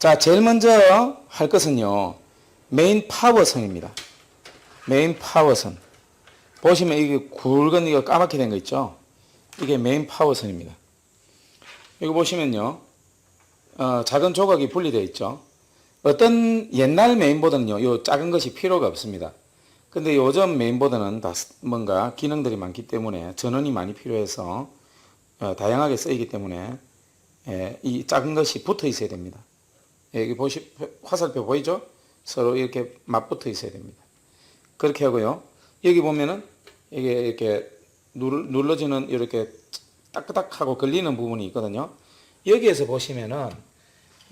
자, 제일 먼저 할 것은요. 메인 파워선입니다. 메인 파워선. 보시면 이게 굵은 이거 까맣게 된 거 있죠? 이게 메인 파워선입니다. 여기 보시면요. 어, 작은 조각이 분리되어 있죠. 어떤 옛날 메인보드는요. 요 작은 것이 필요가 없습니다. 근데 요즘 메인보드는 다 쓰- 뭔가 기능들이 많기 때문에 전원이 많이 필요해서 어, 다양하게 쓰이기 때문에 예, 이 작은 것이 붙어 있어야 됩니다. 예, 여기 보시 화살표 보이죠? 서로 이렇게 맞붙어 있어야 됩니다. 그렇게 하고요. 여기 보면은 이게 이렇게 눌, 눌러지는 이렇게 따끄닥하고 걸리는 부분이 있거든요. 여기에서 보시면은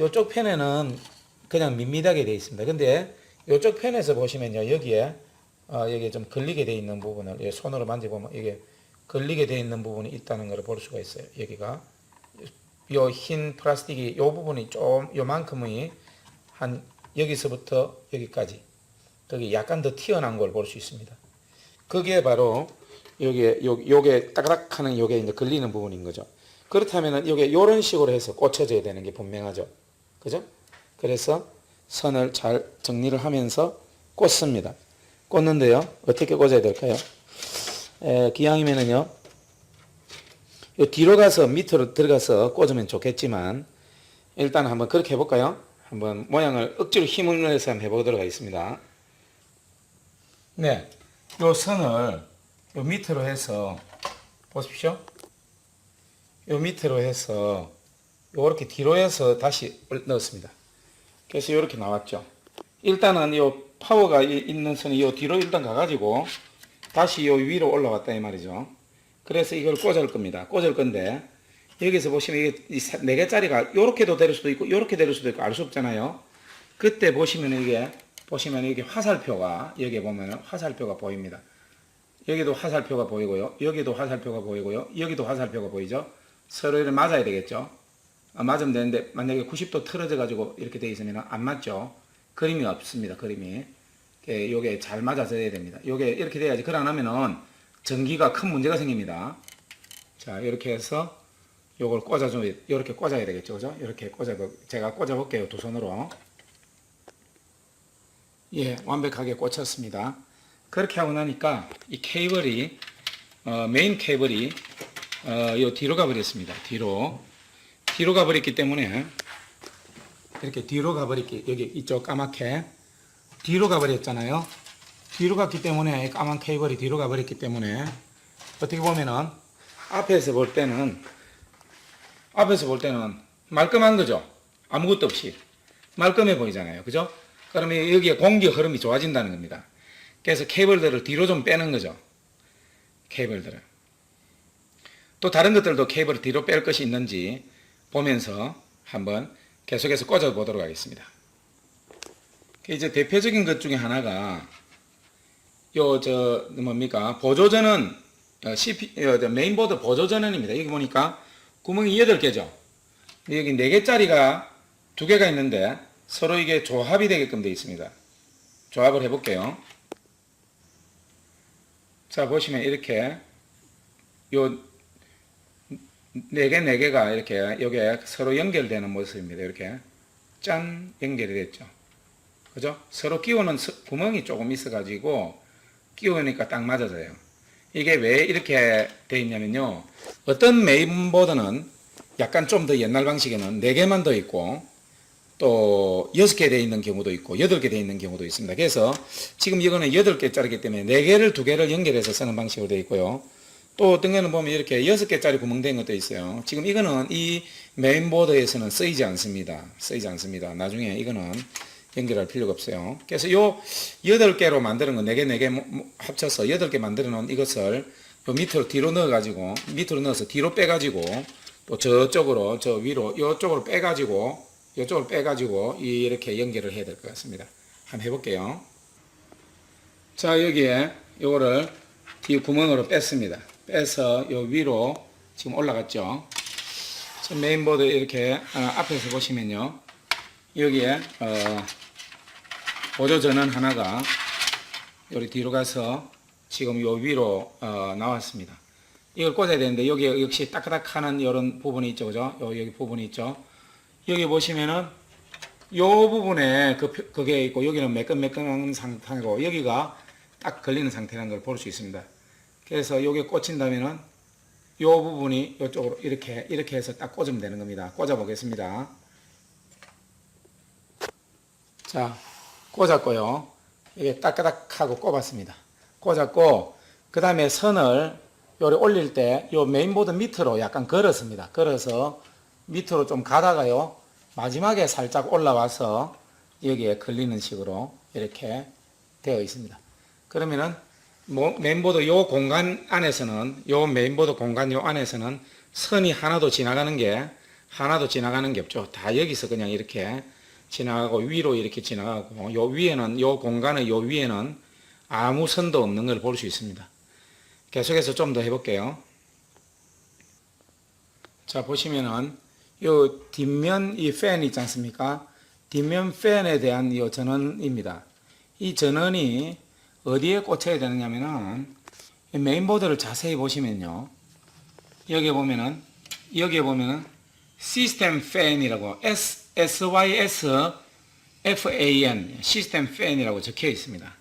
이쪽 편에는 그냥 밋밋하게 되어 있습니다. 근데 이쪽 편에서 보시면요. 여기에 어, 여기 좀 걸리게 되어 있는 부분을 예, 손으로 만져보면 이게 걸리게 되어 있는 부분이 있다는 것을 볼 수가 있어요. 여기가 요 흰 플라스틱이 요 부분이 좀 요만큼이 한 여기서부터 여기까지 거기 약간 더 튀어나온 걸볼 수 있습니다. 그게 바로 여기에 요 요게 따그닥하는 요게 이제 걸리는 부분인 거죠. 그렇다면은 요게 요런 식으로 해서 꽂혀져야 되는 게 분명하죠. 그죠? 그래서 선을 잘 정리를 하면서 꽂습니다. 꽂는데요. 어떻게 꽂아야 될까요? 에, 기왕이면은요. 요 뒤로 가서 밑으로 들어가서 꽂으면 좋겠지만 일단 한번 그렇게 해볼까요? 한번 모양을 억지로 힘을 내서 한번 해보도록 하겠습니다. 네, 요 선을 요 밑으로 해서 보십시오. 요 밑으로 해서 요렇게 뒤로 해서 다시 넣었습니다. 그래서 요렇게 나왔죠. 일단은 요 파워가 이- 있는 선이 요 뒤로 일단 가가지고 다시 요 위로 올라왔다 이 말이죠. 그래서 이걸 꽂을 겁니다. 꽂을 건데 여기서 보시면 이게 네 개짜리가 요렇게도 될 수도 있고 요렇게 될 수도 있고 알 수 없잖아요. 그때 보시면 이게 보시면 이게 화살표가 여기 보면 화살표가 보입니다. 여기도 화살표가 보이고요. 여기도 화살표가 보이고요. 여기도 화살표가 보이죠. 서로 이렇게 맞아야 되겠죠. 아, 맞으면 되는데 만약에 90도 틀어져 가지고 이렇게 돼 있으면 안 맞죠. 그림이 없습니다. 그림이. 예, 요게 잘 맞아져야 됩니다. 요게 이렇게 돼야지. 그러 안 하면은 전기가 큰 문제가 생깁니다. 자, 이렇게 해서 요걸 꽂아줘, 이렇게 꽂아야 되겠죠. 그죠? 이렇게 꽂아, 제가 꽂아 볼게요. 두 손으로. 예, 완벽하게 꽂혔습니다. 그렇게 하고 나니까 이 케이블이, 어, 메인 케이블이, 어, 요 뒤로 가버렸습니다. 뒤로. 뒤로 가버렸기 때문에, 이렇게 뒤로 가버렸기, 여기 이쪽 까맣게, 뒤로 가버렸잖아요. 뒤로 갔기 때문에, 이 까만 케이블이 뒤로 가버렸기 때문에, 어떻게 보면은, 앞에서 볼 때는, 앞에서 볼 때는 말끔한 거죠. 아무것도 없이. 말끔해 보이잖아요. 그죠? 그러면 여기에 공기 흐름이 좋아진다는 겁니다. 그래서 케이블들을 뒤로 좀 빼는 거죠. 케이블들을. 또 다른 것들도 케이블을 뒤로 뺄 것이 있는지 보면서 한번 계속해서 꽂아 보도록 하겠습니다. 그 이제 대표적인 것 중에 하나가 요 저 뭡니까 보조전원 어, CP 어, 저 메인보드 보조전원입니다. 여기 보니까 구멍이 8개죠. 여기 4개짜리가 2개가 있는데 서로 이게 조합이 되게끔 되어 있습니다. 조합을 해볼게요. 자 보시면 이렇게 요 4개 4개가 이렇게 여기에 서로 연결되는 모습입니다. 이렇게 짠 연결이 됐죠. 그죠? 서로 끼우는 서- 구멍이 조금 있어가지고 끼우니까 딱 맞아져요. 이게 왜 이렇게 돼 있냐면요. 어떤 메인보드는 약간 좀 더 옛날 방식에는 4개만 더 있고 또 6개 돼 있는 경우도 있고 8개 돼 있는 경우도 있습니다. 그래서 지금 이거는 8개짜리기 때문에 4개를 2개를 연결해서 쓰는 방식으로 되어 있고요. 또 어떤 거는 보면 이렇게 6개짜리 구멍된 것도 있어요. 지금 이거는 이 메인보드에서는 쓰이지 않습니다. 쓰이지 않습니다. 나중에 이거는 연결할 필요가 없어요. 그래서 요 8개로 만드는 거 4개 4개 모- 모- 합쳐서 8개 만들어 놓은 이것을 요 밑으로 뒤로 넣어 가지고 밑으로 넣어서 뒤로 빼 가지고 또 저쪽으로 저 위로 이쪽으로 빼 가지고 이쪽으로 빼 가지고 이렇게 연결을 해야 될 것 같습니다. 한번 해 볼게요. 자, 여기에 요거를 뒤 구멍으로 뺐습니다. 빼서 요 위로 지금 올라갔죠. 메인보드 이렇게 어, 앞에서 보시면요. 여기에 어, 보조 전원 하나가 여기 뒤로 가서 지금 요 위로 어, 나왔습니다. 이걸 꽂아야 되는데 여기 역시 따끈따끈한 이런 부분이 있죠, 그죠? 요 여기 부분이 있죠. 여기 보시면은 요 부분에 그, 표- 그게 있고 여기는 매끈매끈한 상태고 여기가 딱 걸리는 상태라는 걸 볼 수 있습니다. 그래서 요게 꽂힌다면은 요 부분이 이쪽으로 이렇게 이렇게 해서 딱 꽂으면 되는 겁니다. 꽂아 보겠습니다. 자, 꽂았고요. 이게 따까닥하고 꼽았습니다. 꽂았고 그 다음에 선을 요리 올릴 때 요 메인보드 밑으로 약간 걸었습니다. 걸어서 밑으로 좀 가다가요. 마지막에 살짝 올라와서 여기에 걸리는 식으로 이렇게 되어 있습니다. 그러면은 뭐 메인보드 요 공간 안에서는 요 메인보드 공간 요 안에서는 선이 하나도 지나가는 게 하나도 지나가는 게 없죠. 다 여기서 그냥 이렇게 지나가고 위로 이렇게 지나가고 요 위에는 요 공간의 요 위에는 아무 선도 없는 걸 볼 수 있습니다. 계속해서 좀 더 해볼게요. 자 보시면은 요 뒷면 이 팬 있지 않습니까? 뒷면 팬에 대한 이 전원입니다. 이 전원이 어디에 꽂혀야 되느냐면은 이 메인보드를 자세히 보시면요. 여기 보면은 여기에 보면은 시스템 팬이라고 S SYS FAN 시스템 팬이라고 적혀 있습니다.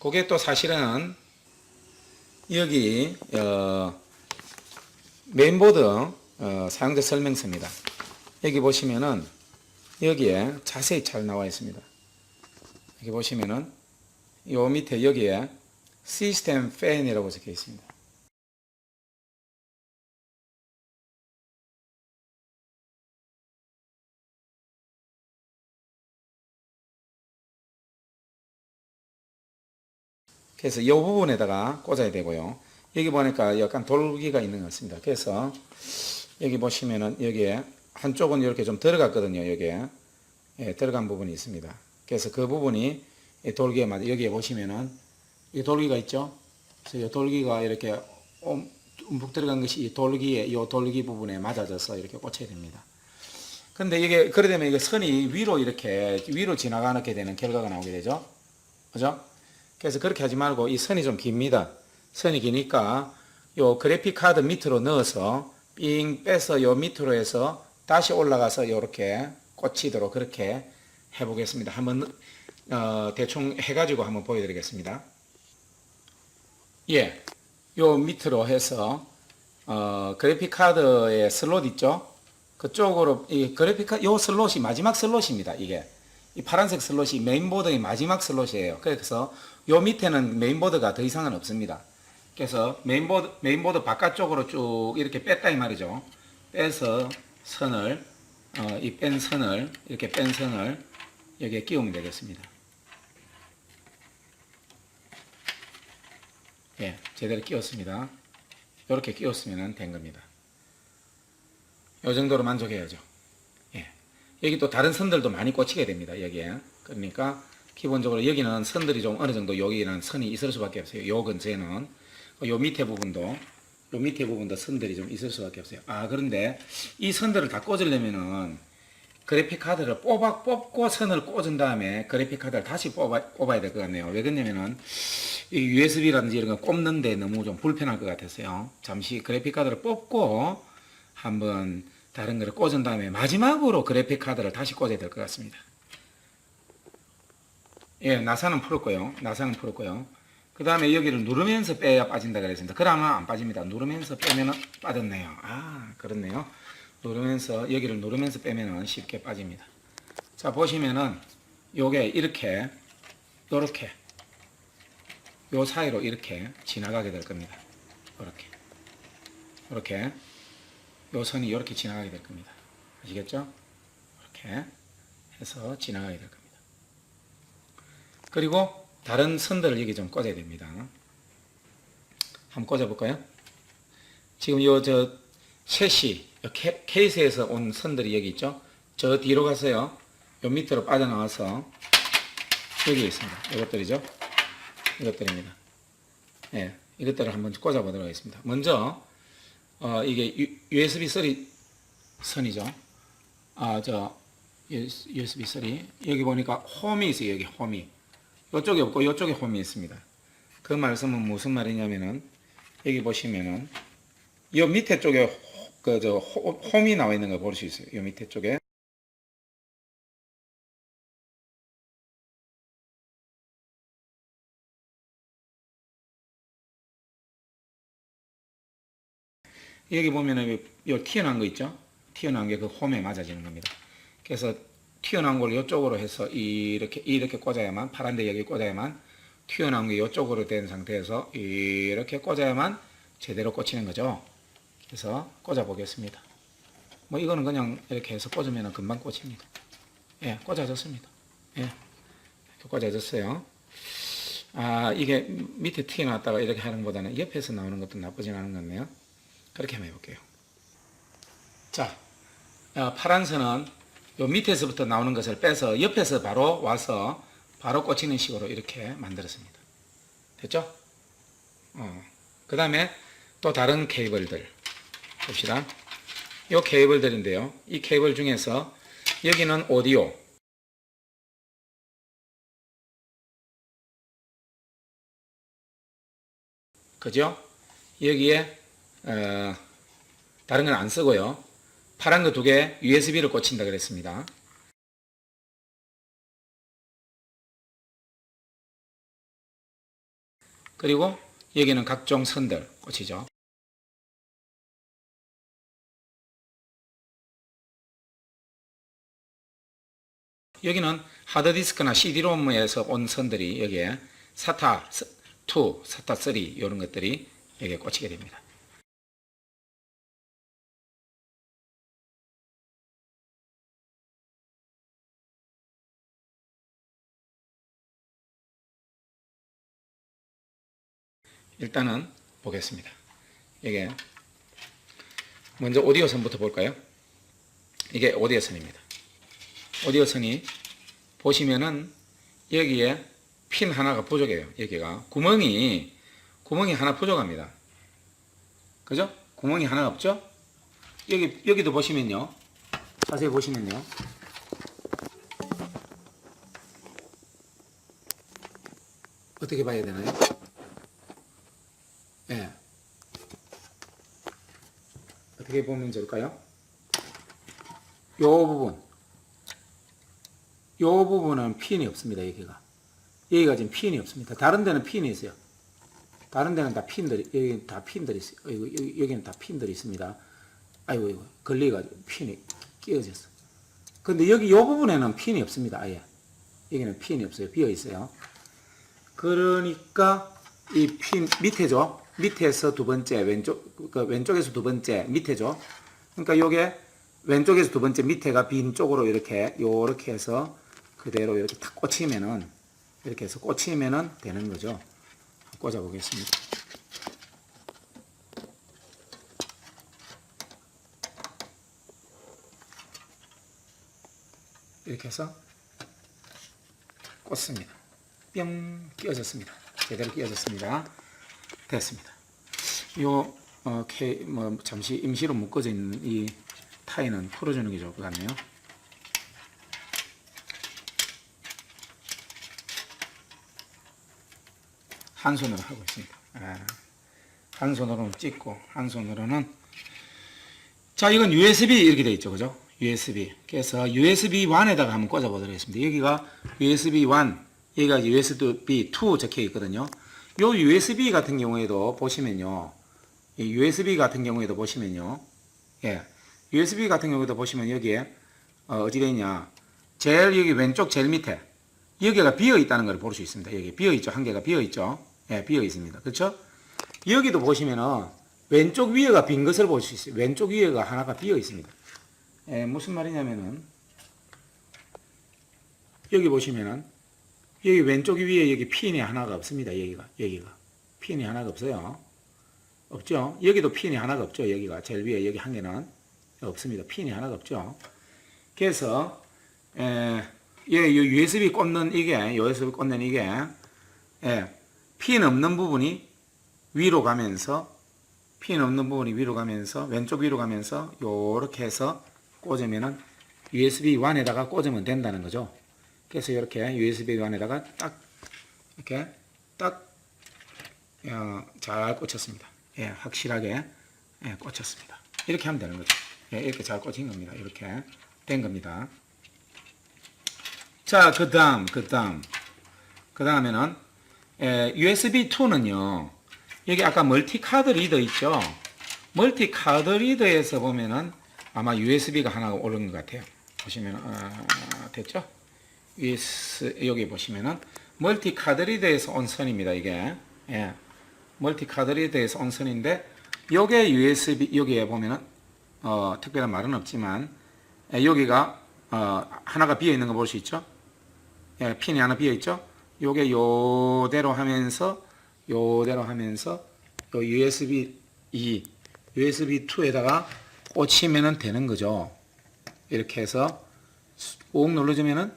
그게 또 사실은 여기 어, 메인보드 어, 사용자 설명서입니다. 여기 보시면은 여기에 자세히 잘 나와 있습니다. 여기 보시면은 요 밑에 여기에 시스템 팬이라고 적혀 있습니다. 그래서 이 부분에다가 꽂아야 되고요. 여기 보니까 약간 돌기가 있는 것 같습니다. 그래서 여기 보시면은 여기에 한쪽은 이렇게 좀 들어갔거든요. 여기에 예, 들어간 부분이 있습니다. 그래서 그 부분이 이 돌기에 맞 여기에 보시면은 이 돌기가 있죠. 그래서 이 돌기가 이렇게 옴- 움푹 들어간 것이 이 돌기에 이 돌기 부분에 맞아져서 이렇게 꽂혀야 됩니다. 근데 이게 그래 되면 이게 선이 위로 이렇게 위로 지나가게 되는 결과가 나오게 되죠. 그죠? 그래서 그렇게 하지 말고 이 선이 좀 깁니다. 선이 기니까 요 그래픽 카드 밑으로 넣어서 삥 빼서 요 밑으로 해서 다시 올라가서 요렇게 꽂히도록 그렇게 해보겠습니다. 한번 어, 대충 해가지고 한번 보여드리겠습니다. 예, 요 밑으로 해서 어, 그래픽 카드의 슬롯 있죠? 그쪽으로 이 그래픽 카드 요 슬롯이 마지막 슬롯입니다. 이게 이 파란색 슬롯이 메인보드의 마지막 슬롯이에요. 그래서 요 밑에는 메인보드가 더 이상은 없습니다. 그래서 메인보드 메인보드 바깥쪽으로 쭉 이렇게 뺐다 이 말이죠. 빼서 선을 어, 이 뺀 선을 이렇게 뺀 선을 여기에 끼우면 되겠습니다. 예, 제대로 끼웠습니다. 이렇게 끼웠으면 된 겁니다. 이 정도로 만족해야죠. 예. 여기 또 다른 선들도 많이 꽂히게 됩니다. 여기에. 그러니까 기본적으로 여기는 선들이 좀 어느 정도 여기는 선이 있을 수밖에 없어요. 요 근처에는 요 밑에 부분도 요 밑에 부분도 선들이 좀 있을 수밖에 없어요. 아 그런데 이 선들을 다 꽂으려면은 그래픽 카드를 뽑아 뽑고 선을 꽂은 다음에 그래픽 카드를 다시 뽑아 꼽아야 될 것 같네요. 왜 그러냐면은 이 USB라든지 이런 거 꼽는데 너무 좀 불편할 것 같았어요. 잠시 그래픽 카드를 뽑고 한번 다른 거를 꽂은 다음에 마지막으로 그래픽 카드를 다시 꽂아야 될 것 같습니다. 예, 나사는 풀었고요. 나사는 풀었고요. 그 다음에 여기를 누르면서 빼야 빠진다 그랬습니다. 그러면 안 빠집니다. 누르면서 빼면은 빠졌네요. 아, 그렇네요. 누르면서, 여기를 누르면서 빼면은 쉽게 빠집니다. 자, 보시면은 요게 이렇게, 요렇게, 요 사이로 이렇게 지나가게 될 겁니다. 요렇게. 요렇게. 요 선이 이렇게 지나가게 될 겁니다. 아시겠죠? 이렇게 해서 지나가게 될 겁니다. 그리고 다른 선들을 여기 좀 꽂아야 됩니다. 한번 꽂아볼까요? 지금 요 저 셋이 케이스에서 온 선들이 여기 있죠? 저 뒤로 가서요. 요 밑으로 빠져나와서 여기 있습니다. 이것들이죠? 이것들입니다. 예, 이것들을 한번 꽂아보도록 하겠습니다. 먼저 어, 이게 USB 3 선이죠. 아, 저 USB 3 여기 보니까 홈이 있어요. 여기 홈이 이쪽에 없고 이쪽에 홈이 있습니다. 그 말씀은 무슨 말이냐면은 여기 보시면은 이 밑에 쪽에 그 저 홈이 나와 있는 걸 볼 수 있어요. 이 밑에 쪽에 여기 보면은 요, 요 튀어나온 거 있죠? 튀어나온 게 그 홈에 맞아지는 겁니다. 그래서 튀어나온 걸 이쪽으로 해서 이렇게 이렇게 꽂아야만 파란데 여기 꽂아야만 튀어나온 게 이쪽으로 된 상태에서 이렇게 꽂아야만 제대로 꽂히는 거죠. 그래서 꽂아 보겠습니다. 뭐 이거는 그냥 이렇게 해서 꽂으면 금방 꽂힙니다. 예, 꽂아졌습니다. 예, 이렇게 꽂아졌어요. 아, 이게 밑에 튀어나왔다가 이렇게 하는 것보다는 옆에서 나오는 것도 나쁘진 않은 것 같네요. 그렇게 한번 해볼게요. 자, 어, 파란 선은 요 밑에서부터 나오는 것을 빼서 옆에서 바로 와서 바로 꽂히는 식으로 이렇게 만들었습니다. 됐죠? 어. 그 다음에 또 다른 케이블들 봅시다. 요 케이블들인데요. 이 케이블 중에서 여기는 오디오, 그죠? 여기에 어, 다른 건 안 쓰고요. 파란 거 두 개 USB를 꽂힌다 그랬습니다. 그리고 여기는 각종 선들 꽂히죠. 여기는 하드디스크나 CD롬에서 온 선들이 여기에 사타 2, 사타 3 이런 것들이 여기에 꽂히게 됩니다. 일단은 보겠습니다. 이게 먼저 오디오 선부터 볼까요? 이게 오디오 선입니다. 오디오 선이 보시면은 여기에 핀 하나가 부족해요. 여기가 구멍이 구멍이 하나 부족합니다. 그죠? 구멍이 하나 없죠? 여기 여기도 보시면요. 자세히 보시면요. 어떻게 봐야 되나요? 어떻게 보면 좋을까요? 요 부분. 요 부분은 핀이 없습니다, 여기가. 여기가 지금 핀이 없습니다. 다른 데는 핀이 있어요. 다른 데는 다 핀들이, 여기 다 핀들이 있어요. 여기, 여기, 여기는 다 핀들이 있습니다. 아이고, 이거, 걸려가지고 핀이 끼어졌어. 근데 여기 요 부분에는 핀이 없습니다, 아예. 여기는 핀이 없어요. 비어 있어요. 그러니까 이 핀 밑에죠. 밑에서 두 번째 왼쪽 그 왼쪽에서 두 번째 밑에죠. 그러니까 요게 왼쪽에서 두 번째 밑에가 빈 쪽으로 이렇게 요렇게 해서 그대로 이렇게 탁 꽂히면은 이렇게 해서 꽂히면은 되는 거죠. 꽂아 보겠습니다. 이렇게 해서 꽂습니다. 뿅 끼워졌습니다. 제대로 끼워졌습니다. 됐습니다. 요 어, K, 뭐 잠시 임시로 묶어져 있는 이 타이는 풀어주는 게 좋을 것 같네요. 한 손으로 하고 있습니다. 아, 한 손으로는 찍고 한 손으로는 자 이건 USB 이렇게 돼 있죠, 그죠? USB. 그래서 USB 1에다가 한번 꽂아 보도록 하겠습니다. 여기가 USB 1, 여기가 USB 2 적혀 있거든요. 요 USB 같은 경우에도 보시면요. 이 USB 같은 경우에도 보시면요. 예. USB 같은 경우에도 보시면 여기에 어, 어디 돼 있냐? 제일 여기 왼쪽 제일 밑에 여기가 비어 있다는 걸 볼 수 있습니다. 여기 비어 있죠. 한 개가 비어 있죠. 예, 비어 있습니다. 그렇죠? 여기도 보시면은 왼쪽 위에가 빈 것을 볼 수 있어요. 왼쪽 위에가 하나가 비어 있습니다. 예, 무슨 말이냐면은 여기 보시면은 여기 왼쪽 위에 여기 핀이 하나가 없습니다. 여기가 여기가 핀이 하나가 없어요. 없죠? 여기도 핀이 하나가 없죠. 여기가 제일 위에 여기 한 개는 없습니다. 핀이 하나가 없죠. 그래서 에, 예, USB 꽂는 이게 USB 꽂는 이게 예, 핀 없는 부분이 위로 가면서 핀 없는 부분이 위로 가면서 왼쪽 위로 가면서 요렇게 해서 꽂으면은 USB 1에다가 꽂으면 된다는 거죠. 그래서 이렇게 USB 1에다가 딱 이렇게 딱 어, 잘 꽂혔습니다. 예, 확실하게 예, 꽂혔습니다. 이렇게 하면 되는 거죠. 예, 이렇게 잘 꽂힌 겁니다. 이렇게 된 겁니다. 자, 그 다음, 그 다음. 그 다음에는, 예, USB2는요, 여기 아까 멀티카드 리더 있죠? 멀티 카드 리더에서 보면은 아마 USB가 하나 오른 것 같아요. 보시면 아, 됐죠? 여기 보시면은 멀티 카드 리더에서 온 선입니다. 이게 예. 멀티 카드 리더에서 온 선인데 요게 USB 여기에 보면은 어, 특별한 말은 없지만 예, 여기가 어, 하나가 비어 있는 거 볼 수 있죠? 예, 핀이 하나 비어 있죠? 요게 요대로 하면서 요대로 하면서 요 USB 2, USB 2에다가 꽂히면은 되는 거죠. 이렇게 해서 꾹 눌러주면은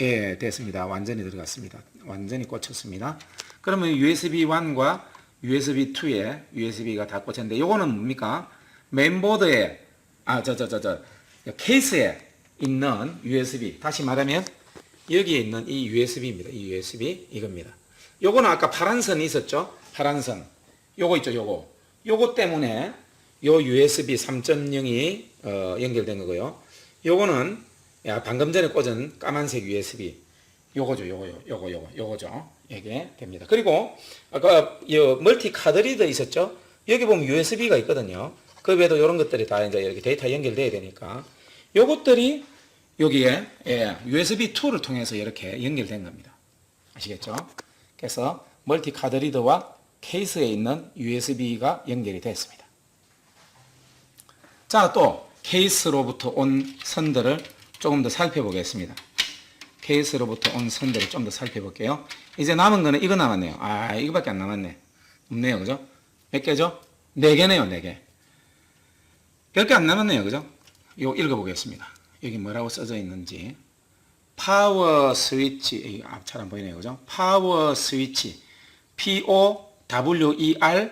예, 됐습니다. 완전히 들어갔습니다. 완전히 꽂혔습니다. 그러면 USB 1과 USB 2에 USB가 다 꽂혔는데 요거는 뭡니까? 메인보드에 아, 저, 저, 저, 저, 케이스에 있는 USB. 다시 말하면 여기에 있는 이 USB입니다. 이 USB 이겁니다. 요거는 아까 파란 선이 있었죠? 파란 선. 요거 있죠, 요거. 요거 때문에 요 USB 3.0이 어, 연결된 거고요. 요거는 야, 방금 전에 꽂은 까만색 USB. 요거죠, 요거요, 요거, 요거, 요거죠. 이게 됩니다. 그리고 아까 요 멀티 카드 리더 있었죠? 여기 보면 USB가 있거든요. 그 외에도 이런 것들이 다 이제 이렇게 데이터 연결돼야 되니까 요것들이 여기에 예, USB 2를 통해서 이렇게 연결된 겁니다. 아시겠죠? 그래서 멀티 카드 리더와 케이스에 있는 USB가 연결이 됐습니다. 자, 또 케이스로부터 온 선들을 조금 더 살펴보겠습니다. 케이스로부터 온 선들을 좀 더 살펴볼게요. 이제 남은 거는 이거 남았네요. 아, 이거밖에 안 남았네. 없네요. 그죠? 몇 개죠? 네 개네요, 네 개. 몇개안 남았네요. 그죠? 이거 읽어보겠습니다. 여기 뭐라고 써져 있는지. 파워 스위치, 아, 잘 안 보이네요. 그죠? 파워 스위치. P-O-W-E-R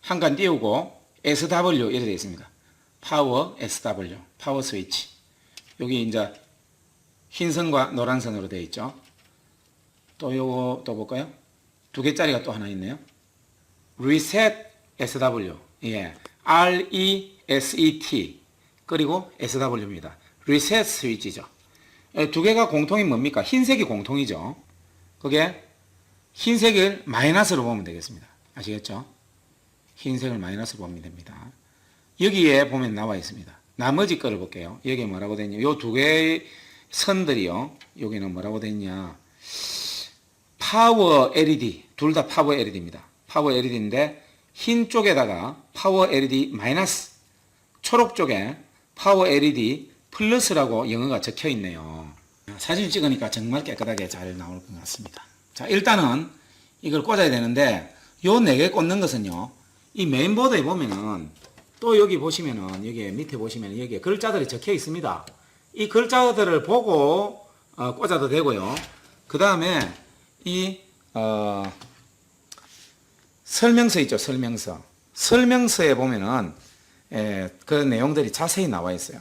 한칸 띄우고 SW 이렇게 되어 있습니다. 파워 SW. 파워 스위치. 여기 이제 흰 선과 노란 선으로 되어 있죠. 또 요거 또 볼까요? 두 개짜리가 또 하나 있네요. Reset SW. 예. R E S E T. 그리고 SW입니다. Reset 스위치죠. 예, 두 개가 공통이 뭡니까? 흰색이 공통이죠. 그게 흰색을 마이너스로 보면 되겠습니다. 아시겠죠? 흰색을 마이너스로 보면 됩니다. 여기에 보면 나와 있습니다. 나머지 거를 볼게요. 여기 뭐라고 되냐? 요 두 개의 선들이요. 여기는 뭐라고 됐냐? 파워 LED 둘 다 파워 LED입니다. 파워 LED인데 흰 쪽에다가 파워 LED 마이너스 초록 쪽에 파워 LED 플러스라고 영어가 적혀 있네요. 사진 찍으니까 정말 깨끗하게 잘 나올 것 같습니다. 자, 일단은 이걸 꽂아야 되는데 요 네 개 꽂는 것은요. 이 메인보드에 보면은 또 여기 보시면은 여기 밑에 보시면 여기에 글자들이 적혀 있습니다. 이 글자들을 보고 어, 꽂아도 되고요. 그 다음에 이 어, 설명서 있죠, 설명서. 설명서에 보면은 예, 그 내용들이 자세히 나와 있어요.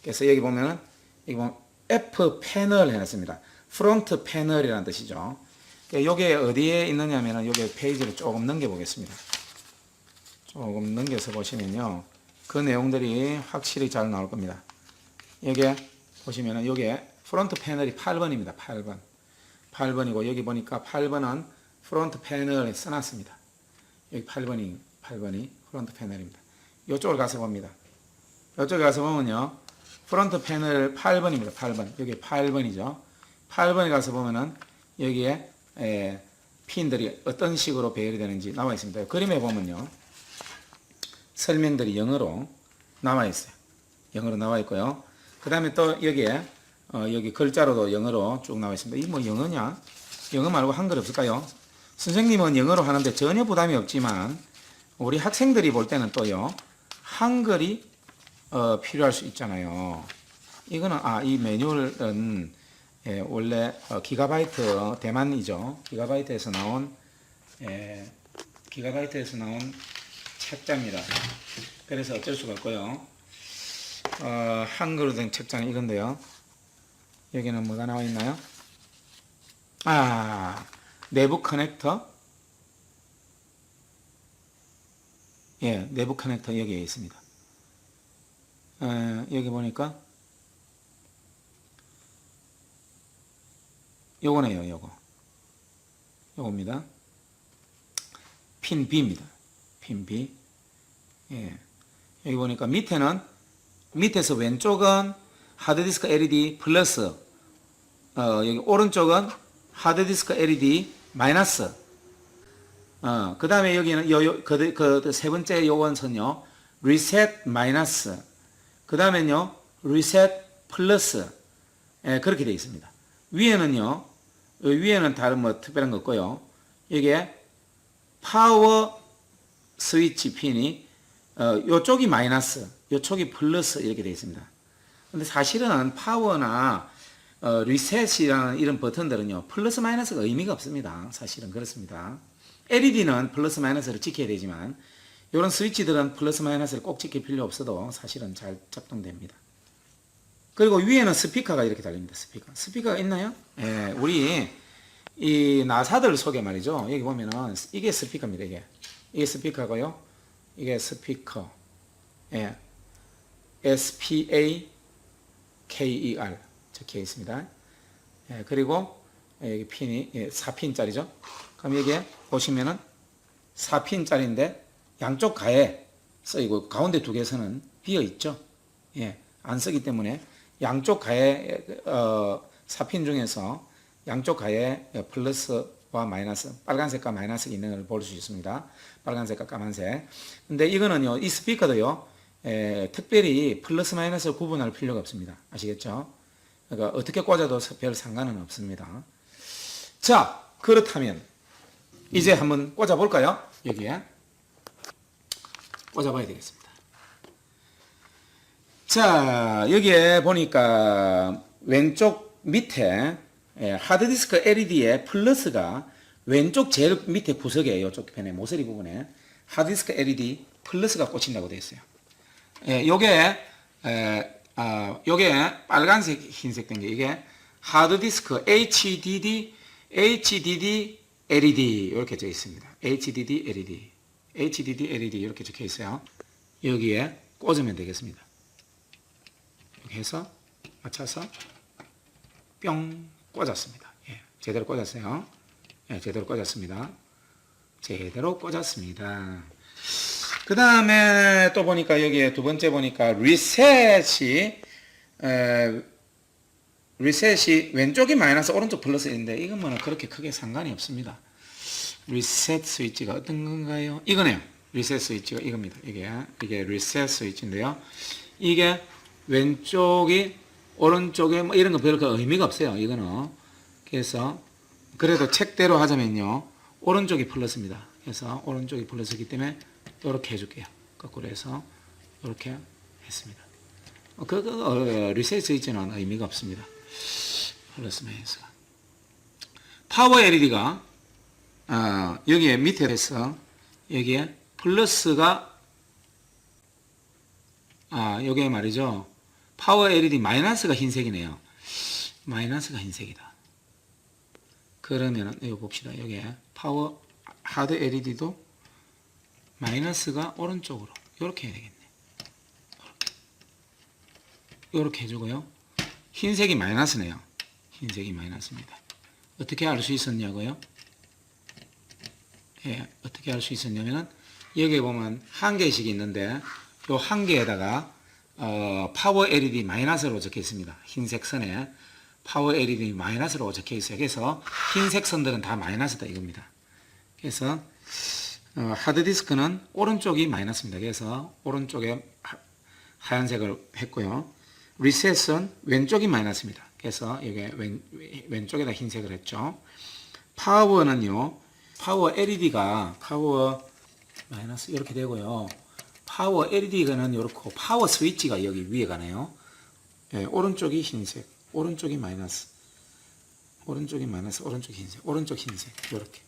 그래서 여기 보면은 여기 보면 F 패널 해놨습니다. 프론트 패널이라는 뜻이죠. 이게 어디에 있느냐면은 여기 페이지를 조금 넘겨 보겠습니다. 조금 넘겨서 보시면요. 그 내용들이 확실히 잘 나올 겁니다. 여기에 보시면은 여기에 프론트 패널이 8번입니다. 8번. 8번이고 여기 보니까 8번은 프론트 패널에 써놨습니다. 여기 8번이 8번이 프론트 패널입니다. 이쪽을 가서 봅니다. 이쪽에 가서 보면요. 프론트 패널 8번입니다. 8번. 여기 8번이죠. 8번에 가서 보면은 여기에 에, 핀들이 어떤 식으로 배열이 되는지 나와 있습니다. 그림에 보면요. 설명들이 영어로 나와 있어요. 영어로 나와 있고요. 그 다음에 또 여기에 어, 여기 글자로도 영어로 쭉 나와 있습니다. 이게 뭐 영어냐? 영어 말고 한글 없을까요? 선생님은 영어로 하는데 전혀 부담이 없지만 우리 학생들이 볼 때는 또요 한글이 어, 필요할 수 있잖아요. 이거는 아 이 매뉴얼은 예, 원래 어, 기가바이트 대만이죠. 기가바이트에서 나온 예, 기가바이트에서 나온 책자입니다. 그래서 어쩔 수가 없고요. 어, 한글로 된 책자는 이건데요. 여기는 뭐가 나와 있나요? 아, 내부 커넥터. 예, 내부 커넥터 여기에 있습니다. 에, 여기 보니까 요거네요, 요거. 요겁니다. 핀 B입니다. 핀 B. 예. 여기 보니까 밑에는 밑에서 왼쪽은 하드디스크 LED 플러스 어, 여기 오른쪽은 하드디스크 LED 마이너스 어, 그 다음에 여기는 요, 요, 그, 그, 세 번째 요원선요, 리셋 마이너스. 그 다음에는요, 리셋 플러스. 예, 그렇게 되어 있습니다. 위에는요, 요 위에는 다른 뭐 특별한 거 없고요. 이게 파워 스위치 핀이, 어, 요쪽이 마이너스, 요쪽이 플러스 이렇게 되어 있습니다. 근데 사실은 파워나 어, 리셋이라는 이런 버튼들은요, 플러스 마이너스가 의미가 없습니다. 사실은 그렇습니다. LED는 플러스 마이너스를 지켜야 되지만 이런 스위치들은 플러스 마이너스를 꼭 지킬 필요 없어도 사실은 잘 작동됩니다. 그리고 위에는 스피커가 이렇게 달립니다. 스피커. 스피커가 있나요? 예, 우리 이 나사들 속에 말이죠. 여기 보면은 이게 스피커입니다. 이게 이게 스피커고요. 이게 스피커. 예, S P A K E R 적혀 있습니다. 예, 그리고 여기 핀이 예, 4핀짜리죠. 그럼 여기에 보시면은 4핀짜리인데 양쪽 가에 쓰이고 가운데 두 개에서는 비어 있죠. 예, 안 쓰기 때문에 양쪽 가에 어, 4핀 중에서 양쪽 가에 플러스 와 마이너스, 빨간색과 마이너스가 있는 걸 볼 수 있습니다. 빨간색과 까만색. 근데 이거는요, 이 스피커도요, 에, 특별히 플러스 마이너스를 구분할 필요가 없습니다. 아시겠죠? 그러니까 어떻게 꽂아도 별 상관은 없습니다. 자, 그렇다면 이제 한번 꽂아 볼까요? 여기에 꽂아 봐야 되겠습니다. 자, 여기에 보니까 왼쪽 밑에 예, 하드디스크 LED의 플러스가 왼쪽 제일 밑에 구석에 이쪽 편에 모서리 부분에 하드디스크 LED 플러스가 꽂힌다고 되어 있어요. 예, 요게 에, 아, 요게 빨간색 흰색 된 게 이게 하드디스크 HDD HDD LED 이렇게 적혀 있습니다. HDD LED HDD LED 이렇게 적혀 있어요. 여기에 꽂으면 되겠습니다. 이렇게 해서 맞춰서 뿅 꽂았습니다. 예, 제대로 꽂았어요. 예, 제대로 꽂았습니다. 제대로 꽂았습니다. 그 다음에 또 보니까 여기에 두 번째 보니까 리셋이 에, 리셋이 왼쪽이 마이너스 오른쪽 플러스 인데 이것만은 그렇게 크게 상관이 없습니다. 리셋 스위치가 어떤 건가요? 이거네요. 리셋 스위치가 이겁니다. 이게 이게 리셋 스위치인데요. 이게 왼쪽이 오른쪽에 뭐 이런 거 별로 의미가 없어요. 이거는 그래서 그래도 책대로 하자면요. 오른쪽이 플러스입니다. 그래서 오른쪽이 플러스이기 때문에 이렇게 해줄게요. 거꾸로 해서 이렇게 했습니다. 어, 그, 그 어, 리셋 스위치는 의미가 없습니다. 플러스 마이너스가. 파워 LED가 어, 여기에 밑에서 여기에 플러스가 아 여기에 말이죠. 파워 LED 마이너스가 흰색이네요. 마이너스가 흰색이다. 그러면은 이거 봅시다. 여기에 파워 하드 LED도 마이너스가 오른쪽으로 이렇게 해야 되겠네. 이렇게 해주고요. 흰색이 마이너스네요. 흰색이 마이너스입니다. 어떻게 알 수 있었냐고요? 예, 어떻게 알 수 있었냐면은 여기에 보면 한 개씩 있는데 요 한 개에다가 어, 파워 LED 마이너스로 적혀 있습니다. 흰색 선에 파워 LED 마이너스로 적혀 있어요. 그래서 흰색 선들은 다 마이너스다 이겁니다. 그래서 어, 하드디스크는 오른쪽이 마이너스입니다. 그래서 오른쪽에 하, 하얀색을 했고요. 리셋은 왼쪽이 마이너스입니다. 그래서 이게 왼, 왼쪽에다 흰색을 했죠. 파워는요. 파워 LED가 파워 마이너스 이렇게 되고요. 파워 LED가는 이렇고 파워 스위치가 여기 위에 가네요. 예, 오른쪽이 흰색, 오른쪽이 마이너스, 오른쪽이 마이너스, 오른쪽 흰색, 오른쪽 흰색 이렇게.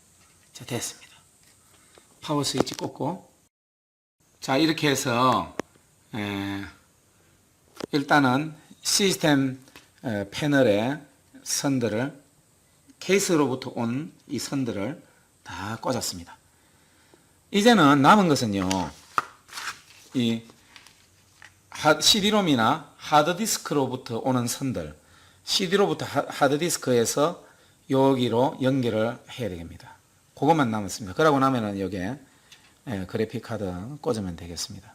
자 됐습니다. 파워 스위치 꽂고 자 이렇게 해서 에, 일단은 시스템 에, 패널의 선들을 케이스로부터 온 이 선들을 다 꽂았습니다. 이제는 남은 것은요. 이 하- CD롬이나 하드디스크로부터 오는 선들, CD로부터 하- 하드디스크에서 여기로 연결을 해야 됩니다. 그것만 남았습니다. 그러고 나면은 여기에 예, 그래픽 카드 꽂으면 되겠습니다.